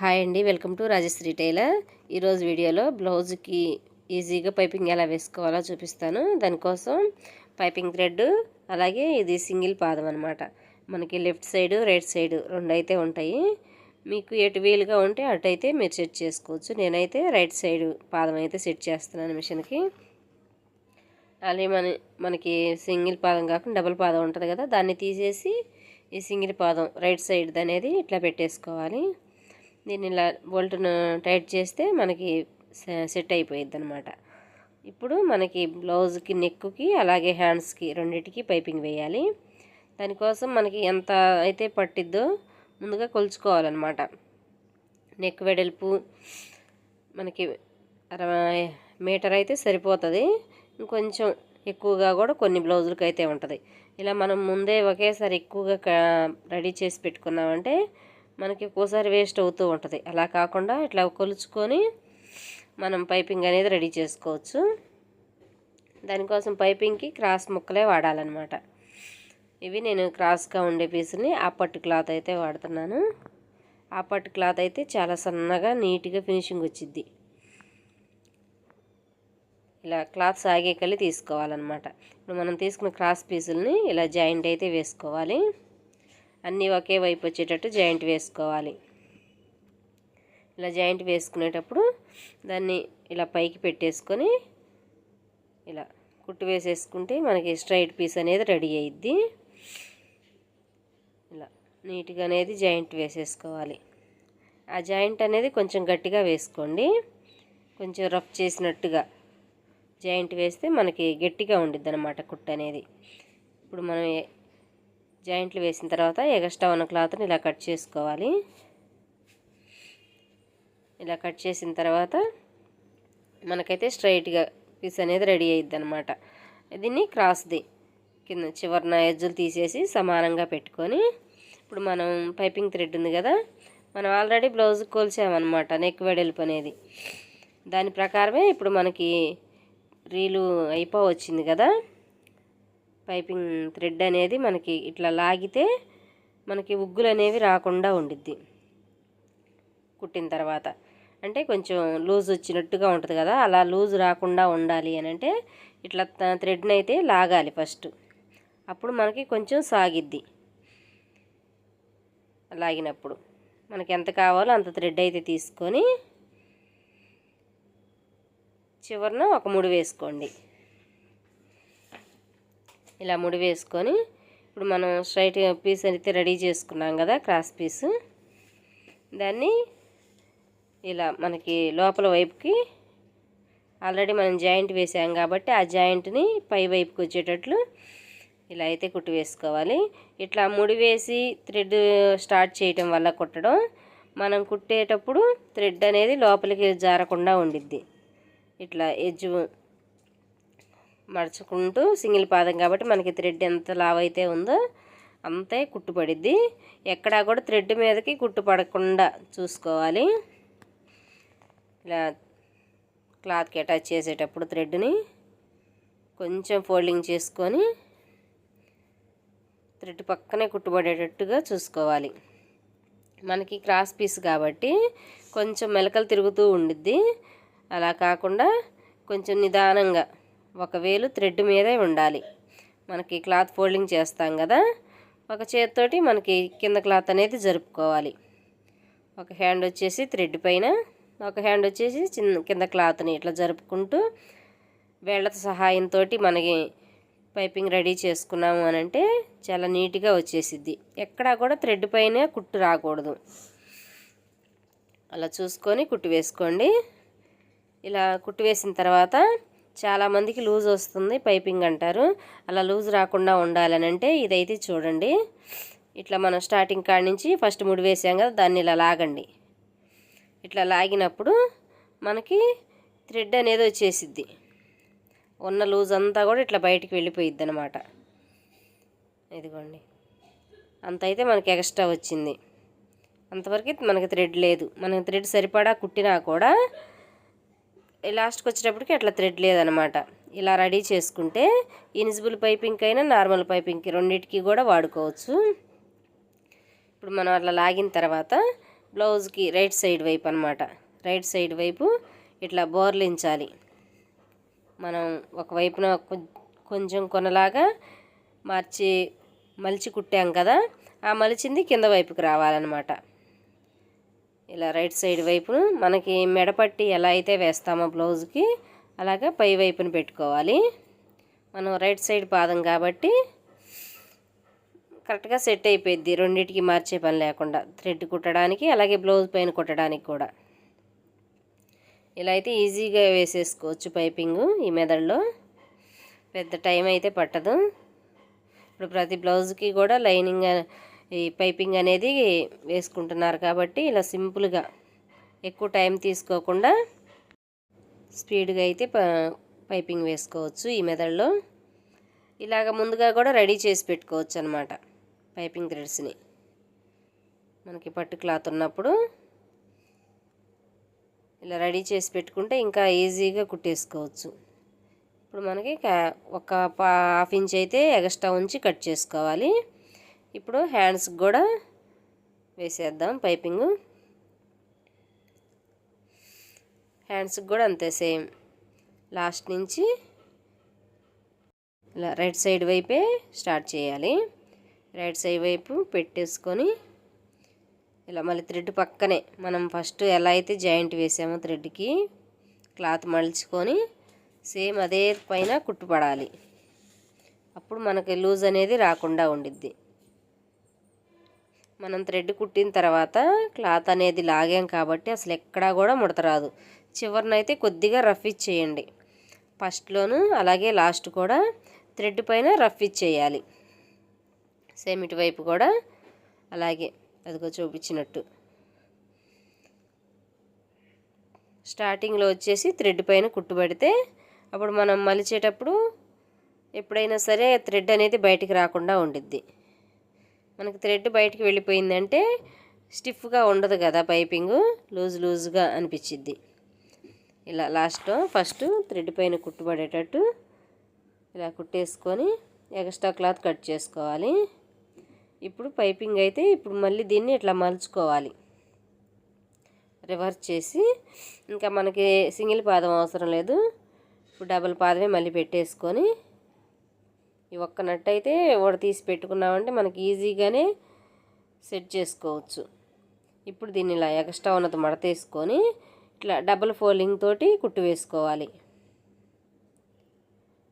Hi అండి welcome to Rajshri tailor. ఈరోజు వీడియోలో బ్లౌజ్కి ఈజీగా పైపింగ్ ఎలా వేసుకోవాలో చూపిస్తాను. దానికోసం పైపింగ్ థ్రెడ్ అలాగే ఇది సింగిల్ పాదం అనమాట మనకి లెఫ్ట్ సైడ్ రైట్ సైడ్ రెండు అయితే ఉంటాయి. మీకు ఎటు వీలుగా ఉంటే అటు అయితే మీరు సెట్ చేసుకోవచ్చు. నేనైతే రైట్ సైడ్ పాదం అయితే సెట్ చేస్తున్నాను మిషన్కి. అలాగే మన మనకి సింగిల్ పాదం కాకుండా డబుల్ పాదం ఉంటుంది కదా దాన్ని తీసేసి ఈ సింగిల్ పాదం రైట్ సైడ్ అనేది ఇట్లా పెట్టేసుకోవాలి. దీన్ని ఇలా బోల్ట్ను టైట్ చేస్తే మనకి సెట్ అయిపోయిద్ది అనమాట ఇప్పుడు మనకి బ్లౌజ్కి నెక్కుకి అలాగే హ్యాండ్స్కి రెండింటికి పైపింగ్ వేయాలి. దానికోసం మనకి ఎంత అయితే పట్టిద్దో ముందుగా కొలుచుకోవాలన్నమాట. నెక్ వెడల్పు మనకి అరవై మీటర్ అయితే సరిపోతుంది. ఇంకొంచెం ఎక్కువగా కూడా కొన్ని బ్లౌజులకి అయితే ఉంటుంది. ఇలా మనం ముందే ఒకేసారి ఎక్కువగా రెడీ చేసి పెట్టుకున్నామంటే మనకి ఒక్కోసారి వేస్ట్ అవుతూ ఉంటుంది. అలా కాకుండా ఇట్లా కొలుచుకొని మనం పైపింగ్ అనేది రెడీ చేసుకోవచ్చు. దానికోసం పైపింగ్కి క్రాస్ ముక్కలే వాడాలన్నమాట. ఇవి నేను క్రాస్గా ఉండే పీసుని ఆ క్లాత్ అయితే వాడుతున్నాను. ఆ పట్టు క్లాత్ అయితే చాలా సన్నగా నీట్గా ఫినిషింగ్ వచ్చిద్ది. ఇలా క్లాత్ సాగే కళ్ళి తీసుకోవాలన్నమాట. ఇప్పుడు మనం తీసుకున్న క్రాస్ పీసుల్ని ఇలా జాయింట్ అయితే వేసుకోవాలి. అన్నీ ఒకే వైపు వచ్చేటట్టు జాయింట్ వేసుకోవాలి. ఇలా జాయింట్ వేసుకునేటప్పుడు దాన్ని ఇలా పైకి పెట్టేసుకొని ఇలా కుట్టు వేసేసుకుంటే మనకి స్ట్రైట్ పీస్ అనేది రెడీ అయ్యిద్ది ఇలా నీట్గా అనేది జాయింట్ వేసేసుకోవాలి. ఆ జాయింట్ అనేది కొంచెం గట్టిగా వేసుకోండి. కొంచెం రఫ్ చేసినట్టుగా జాయింట్ వేస్తే మనకి గట్టిగా ఉండిద్ది అనమాట కుట్టు అనేది. ఇప్పుడు మనం జాయింట్లు వేసిన తర్వాత ఎగస్ట్రా ఉన్న క్లాత్ని ఇలా కట్ చేసుకోవాలి. ఇలా కట్ చేసిన తర్వాత మనకైతే స్ట్రైట్గా పీస్ అనేది రెడీ అయ్యిద్ది అనమాట దీన్ని క్రాస్ది కింద చివరిన ఎజ్జులు తీసేసి సమానంగా పెట్టుకొని ఇప్పుడు మనం పైపింగ్ థ్రెడ్ ఉంది కదా మనం ఆల్రెడీ బ్లౌజ్ కోల్చామన్నమాట నెక్ వెడల్పు అనేది. దాని ప్రకారమే ఇప్పుడు మనకి రీలు అయిపో వచ్చింది కదా. పైపింగ్ థ్రెడ్ అనేది మనకి ఇట్లా లాగితే మనకి ఉగ్గులు అనేవి రాకుండా ఉండిద్ది. కుట్టిన తర్వాత. అంటే కొంచెం లూజ్ వచ్చినట్టుగా ఉంటుంది కదా అలా లూజ్ రాకుండా ఉండాలి అని అంటే ఇట్లా థ్రెడ్ని అయితే లాగాలి ఫస్ట్. అప్పుడు మనకి కొంచెం సాగిద్ది. లాగినప్పుడు మనకి ఎంత కావాలో అంత థ్రెడ్ అయితే తీసుకొని చివరిన ఒక ముడి వేసుకోండి. ఇలా ముడి వేసుకొని ఇప్పుడు మనం స్ట్రైట్ పీస్ అయితే రెడీ చేసుకున్నాం కదా క్రాస్ పీస్. దాన్ని ఇలా మనకి లోపల వైపుకి ఆల్రెడీ మనం జాయింట్ వేసాం కాబట్టి ఆ జాయింట్ని పై వైపుకి వచ్చేటట్లు ఇలా అయితే కుట్టి వేసుకోవాలి. ఇట్లా ముడి వేసి థ్రెడ్ స్టార్ట్ చేయటం వల్ల కుట్టడం మనం కుట్టేటప్పుడు థ్రెడ్ అనేది లోపలికి జారకుండా ఉండిద్ది. ఇట్లా ఎజ్జు మడుచుకుంటూ సింగిల్ పాదం కాబట్టి మనకి థ్రెడ్ ఎంత లావ్ అయితే ఉందో అంతే కుట్టుపడిద్ది. ఎక్కడా కూడా థ్రెడ్ మీదకి కుట్టు పడకుండా చూసుకోవాలి. ఇలా క్లాత్కి అటాచ్ చేసేటప్పుడు థ్రెడ్ని కొంచెం ఫోల్డింగ్ చేసుకొని థ్రెడ్ పక్కనే కుట్టుబడేటట్టుగా చూసుకోవాలి. మనకి క్రాస్ పీస్ కాబట్టి కొంచెం మెలకలు తిరుగుతూ ఉండిద్ది. అలా కాకుండా కొంచెం నిదానంగా ఒక వేలు థ్రెడ్ మీదే ఉండాలి. మనకి క్లాత్ ఫోల్డింగ్ చేస్తాం కదా ఒక చేతితోటి మనకి కింద క్లాత్ అనేది జరుపుకోవాలి. ఒక హ్యాండ్ వచ్చేసి థ్రెడ్ పైన ఒక హ్యాండ్ వచ్చేసి చిన్న కింద క్లాత్ని ఇట్లా జరుపుకుంటూ వేళ్ళతో సహాయంతో మనకి పైపింగ్ రెడీ చేసుకున్నాము అని అంటే చాలా నీట్గా వచ్చేసిద్ది. ఎక్కడా కూడా థ్రెడ్ పైన కుట్టు రాకూడదు. అలా చూసుకొని కుట్టు వేసుకోండి. ఇలా కుట్టు వేసిన తర్వాత చాలామందికి లూజ్ వస్తుంది పైపింగ్ అంటారు. అలా లూజ్ రాకుండా ఉండాలని అంటే ఇదైతే చూడండి. ఇట్లా మనం స్టార్టింగ్ కాడ నుంచి ఫస్ట్ ముడి వేసాం కదా దాన్ని ఇలా లాగండి. ఇట్లా లాగినప్పుడు మనకి థ్రెడ్ అనేది వచ్చేసిద్ది. ఉన్న లూజ్ అంతా కూడా ఇట్లా బయటికి వెళ్ళిపోయిద్ది అనమాట ఇదిగోండి. అంత అయితే మనకి ఎక్స్ట్రా వచ్చింది. అంతవరకు మనకి థ్రెడ్ లేదు. మనకి థ్రెడ్ సరిపడా కుట్టినా కూడా లాస్ట్కి వచ్చేటప్పటికి అట్లా థ్రెడ్ లేదనమాట. ఇలా రెడీ చేసుకుంటే ఇనిజిబుల్ పైపింగ్ అయినా నార్మల్ పైపింగ్కి రెండింటికి కూడా వాడుకోవచ్చు. ఇప్పుడు మనం అట్లా లాగిన తర్వాత బ్లౌజ్కి రైట్ సైడ్ వైపు అనమాట. రైట్ సైడ్ వైపు ఇట్లా బోర్లించాలి మనం ఒకవైపున కొంచెం కొనలాగా మార్చి మలిచి కుట్టాం కదా ఆ మలిచింది కింద వైపుకి రావాలన్నమాట. ఇలా రైట్ సైడ్ వైపు మనకి మెడపట్టి ఎలా అయితే వేస్తామో బ్లౌజ్కి అలాగా పై వైపున పెట్టుకోవాలి. మనం రైట్ సైడ్ పాదం కాబట్టి కరెక్ట్గా సెట్ అయిపోయింది రెండింటికి మార్చే పని లేకుండా థ్రెడ్ కుట్టడానికి అలాగే బ్లౌజ్ పైన కుట్టడానికి కూడా. ఇలా అయితే ఈజీగా వేసేసుకోవచ్చు పైపింగ్ ఈ మెదడులో. పెద్ద టైం అయితే పట్టదు. ఇప్పుడు ప్రతి బ్లౌజ్కి కూడా లైనింగ్ ఈ పైపింగ్ అనేది వేసుకుంటున్నారు కాబట్టి ఇలా సింపుల్గా ఎక్కువ టైం తీసుకోకుండా స్పీడ్గా అయితే ప- పైపింగ్ వేసుకోవచ్చు ఈ మెథడ్లో ఇలాగ ముందుగా కూడా రెడీ చేసి పెట్టుకోవచ్చు అనమాట పైపింగ్ థ్రెడ్స్ని. మనకి పట్టు క్లాత్ ఉన్నప్పుడు ఇలా రెడీ చేసి పెట్టుకుంటే ఇంకా ఈజీగా కుట్టేసుకోవచ్చు. ఇప్పుడు మనకి ఒక హాఫ్ ఇంచ్ అయితే ఎగస్ట్రా ఉంచి కట్ చేసుకోవాలి. ఇప్పుడు హ్యాండ్స్కి కూడా వేసేద్దాం పైపింగ్. హ్యాండ్స్కి కూడా అంతే సేమ్. లాస్ట్ నుంచి ఇలా రైట్ సైడ్ వైపే స్టార్ట్ చేయాలి. రైట్ సైడ్ వైపు పెట్టేసుకొని ఇలా మళ్ళీ థ్రెడ్ పక్కనే మనం ఫస్ట్ ఎలా అయితే జాయింట్ వేసామో థ్రెడ్కి క్లాత్ మలుచుకొని సేమ్ అదే పైన కుట్టుపడాలి. అప్పుడు మనకి లూజ్ అనేది రాకుండా ఉండిద్ది. మనం థ్రెడ్ కుట్టిన తర్వాత క్లాత్ అనేది లాగాం కాబట్టి అసలు ఎక్కడా కూడా ముడత రాదు చివరినైతే కొద్దిగా రఫ్ ఇచ్చేయండి. ఫస్ట్లోను అలాగే లాస్ట్ కూడా థ్రెడ్ పైన రఫ్ ఇచ్చేయాలి. సేమ్ ఇటువైపు కూడా అలాగే అదిగో చూపించినట్టు. స్టార్టింగ్లో వచ్చేసి థ్రెడ్ పైన కుట్టుబడితే అప్పుడు మనం మలిచేటప్పుడు ఎప్పుడైనా సరే థ్రెడ్ అనేది బయటికి రాకుండా ఉండిద్ది. మనకి థ్రెడ్ బయటికి వెళ్ళిపోయిందంటే స్టిఫ్గా ఉండదు కదా పైపింగ్ లూజ్ లూజ్గా అనిపించిద్ది ఇలా లాస్ట్ ఫస్ట్ థ్రెడ్ పైన కుట్టుబడేటట్టు ఇలా కుట్టేసుకొని ఎక్స్ట్రా క్లాత్ కట్ చేసుకోవాలి. ఇప్పుడు పైపింగ్ అయితే ఇప్పుడు మళ్ళీ దీన్ని ఇట్లా మలుచుకోవాలి. రివర్స్ చేసి ఇంకా మనకి సింగిల్ పాదం అవసరం లేదు. ఇప్పుడు డబుల్ పాదమే మళ్ళీ పెట్టేసుకొని ఈ ఒక్క నట్ అయితే ఒకటి తీసి పెట్టుకున్నామంటే మనకి ఈజీగానే సెట్ చేసుకోవచ్చు. ఇప్పుడు దీన్ని ఇలా ఎక్స్ట్రా ఉన్నది మడతేసుకొని ఇట్లా డబుల్ ఫోల్డింగ్ తోటి కుట్టు వేసుకోవాలి.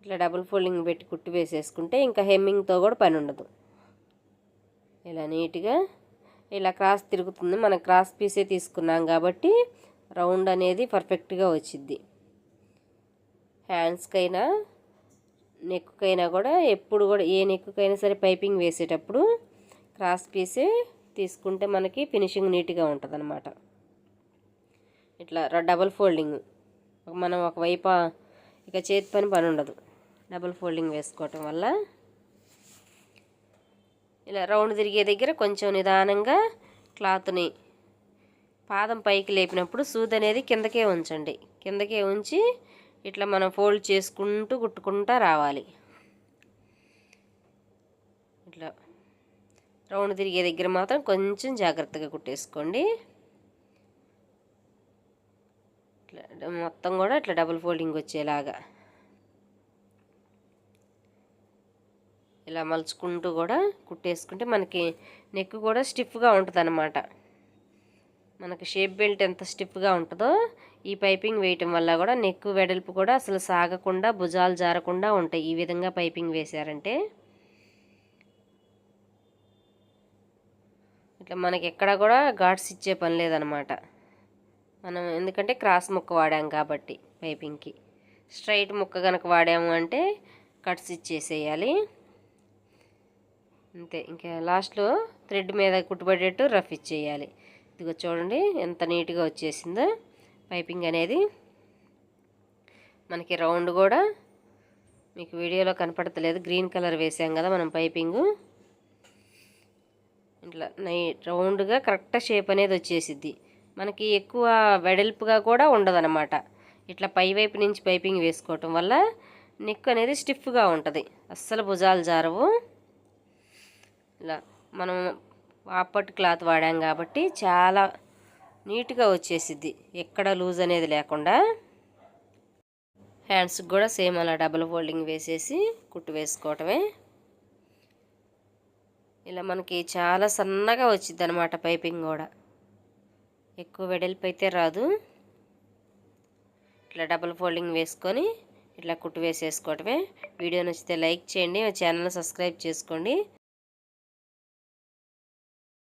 ఇట్లా డబుల్ ఫోల్డింగ్ పెట్టి కుట్టు వేసేసుకుంటే ఇంకా హెమ్మింగ్తో కూడా పని ఉండదు. ఇలా నీట్గా ఇలా క్రాస్ తిరుగుతుంది. మనం క్రాస్ పీసే తీసుకున్నాం కాబట్టి రౌండ్ అనేది పర్ఫెక్ట్గా వచ్చిద్ది. హ్యాండ్స్కైనా నెక్కుకైనా కూడా ఎప్పుడు కూడా ఏ నెక్కుకైనా సరే పైపింగ్ వేసేటప్పుడు క్రాస్ పీసే తీసుకుంటే మనకి ఫినిషింగ్ నీట్గా ఉంటుంది అనమాట ఇట్లా డబల్ ఫోల్డింగ్. మనం ఒకవైపు ఇక చేతి పని పని ఉండదు. డబల్ ఫోల్డింగ్ వేసుకోవటం వల్ల ఇలా రౌండ్ తిరిగే దగ్గర కొంచెం నిదానంగా క్లాత్ని పాదం పైకి లేపినప్పుడు సూద్ అనేది కిందకే ఉంచండి. కిందకే ఉంచి ఇట్లా మనం ఫోల్డ్ చేసుకుంటూ కుట్టుకుంటూ రావాలి. ఇట్లా రౌండ్ తిరిగే దగ్గర మాత్రం కొంచెం జాగ్రత్తగా కుట్టేసుకోండి. ఇట్లా మొత్తం కూడా ఇట్లా డబుల్ ఫోల్డింగ్ వచ్చేలాగా. ఇలా మలుచుకుంటూ కూడా కుట్టేసుకుంటే మనకి నెక్ కూడా స్టిఫ్గా ఉంటుంది అన్నమాట మనకి షేప్ బెల్ట్ ఎంత స్టిఫ్గా ఉంటుందో ఈ పైపింగ్ వేయటం వల్ల కూడా నెక్ వెడల్పు కూడా అసలు సాగకుండా భుజాలు జారకుండా ఉంటాయి. ఈ విధంగా పైపింగ్ వేశారంటే. ఇట్లా మనకి ఎక్కడ కూడా ఘాట్స్ ఇచ్చే పని లేదనమాట. మనం ఎందుకంటే క్రాస్ ముక్క వాడాం కాబట్టి పైపింగ్కి. స్ట్రైట్ ముక్క కనుక వాడాము అంటే కట్స్ ఇచ్చేసేయాలి. అంతే. ఇంకా లాస్ట్లో థ్రెడ్ మీద కుట్టుబడేట్టు రఫ్ ఇచ్చేయాలి. ఇదిగో చూడండి. ఎంత నీట్గా వచ్చేసిందో పైపింగ్ అనేది. మనకి రౌండ్ కూడా మీకు వీడియోలో కనపడతలేదు. గ్రీన్ కలర్ వేసాం కదా మనం పైపింగు. ఇట్లా నై రౌండ్గా కరెక్ట్ షేప్ అనేది వచ్చేసిద్ది. మనకి ఎక్కువ వెడల్పుగా కూడా ఉండదన్నమాట. ఇట్లా పై వైపు నుంచి పైపింగ్ వేసుకోవటం వల్ల నెక్ అనేది స్టిఫ్గా ఉంటుంది. అస్సలు భుజాలు జారవు. ఇలా మనం పాపట్ క్లాత్ వాడాం కాబట్టి చాలా నీట్గా వచ్చేసిద్ది. ఎక్కడ లూజ్ అనేది లేకుండా. హ్యాండ్స్కి కూడా సేమ్ అలా డబుల్ ఫోల్డింగ్ వేసేసి కుట్టు వేసుకోవటమే. ఇలా మనకి చాలా సన్నగా వచ్చింది అనమాట పైపింగ్ కూడా. ఎక్కువ వెడల్పు అయితే రాదు. ఇట్లా డబుల్ ఫోల్డింగ్ వేసుకొని ఇట్లా కుట్టు వేసేసుకోవటమే. వీడియో నచ్చితే లైక్ చేయండి మా ఛానల్ సబ్స్క్రైబ్ చేసుకోండి.